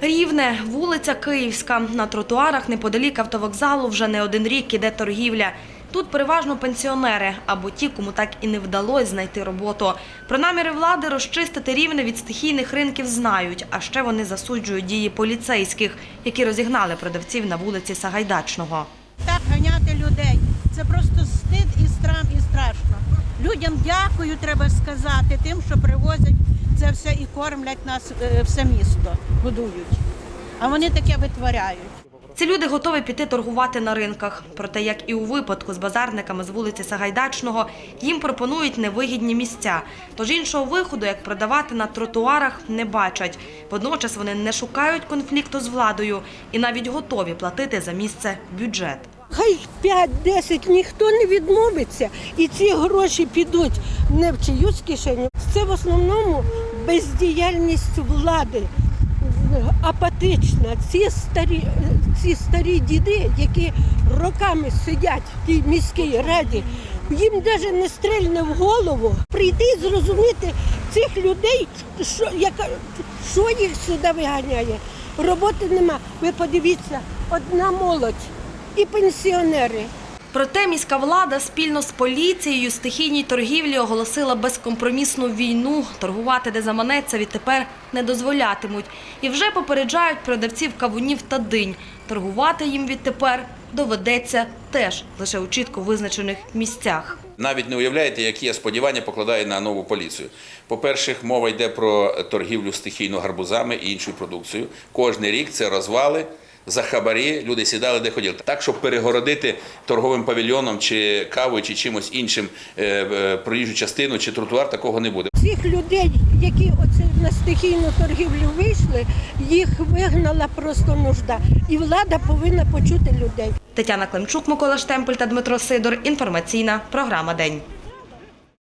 Рівне, вулиця Київська. На тротуарах неподалік автовокзалу вже не один рік іде торгівля. Тут переважно пенсіонери або ті, кому так і не вдалося знайти роботу. Про наміри влади розчистити рівне від стихійних ринків знають, а ще вони засуджують дії поліцейських, які розігнали продавців на вулиці Сагайдачного. Так ганяти людей. Це просто стид і страм, і страшно. Людям дякую, треба сказати, тим, що привозять це все і кормлять нас е, все місто, годують. А вони таке витворяють. Ці люди готові піти торгувати на ринках. Проте, як і у випадку з базарниками з вулиці Сагайдачного, їм пропонують невигідні місця. Тож іншого виходу, як продавати на тротуарах, не бачать. Водночас вони не шукають конфлікту з владою і навіть готові платити за місце бюджет. Хай 5-10 ніхто не відмовиться, і ці гроші підуть не в чиюсь кишеню. Це в основному бездіяльність влади, апатична. Ці старі, ці старі діди, які роками сидять в тій міській раді, їм навіть не стрельне в голову прийти і зрозуміти цих людей, що, яка, що їх сюди виганяє. Роботи нема. Ви подивіться, одна молодь і пенсіонери. Проте міська влада спільно з поліцією стихійній торгівлі оголосила безкомпромісну війну. Торгувати, де заманеться, відтепер не дозволятимуть. І вже попереджають продавців кавунів та динь. Торгувати їм відтепер доведеться теж лише у чітко визначених місцях. Навіть не уявляєте, які я сподівання покладаю на нову поліцію. По-перше, мова йде про торгівлю стихійно гарбузами і іншою продукцією. Кожний рік це розвали. За хабарі люди сідали де хотіли. Так, щоб перегородити торговим павільйоном чи кавою, чи чимось іншим е, е, проїжджу частину чи тротуар, такого не буде. Цих людей, які оце на стихійну торгівлю вийшли, їх вигнала просто нужда. І влада повинна почути людей. Тетяна Климчук, Микола Штемпель та Дмитро Сидор. Інформаційна програма День.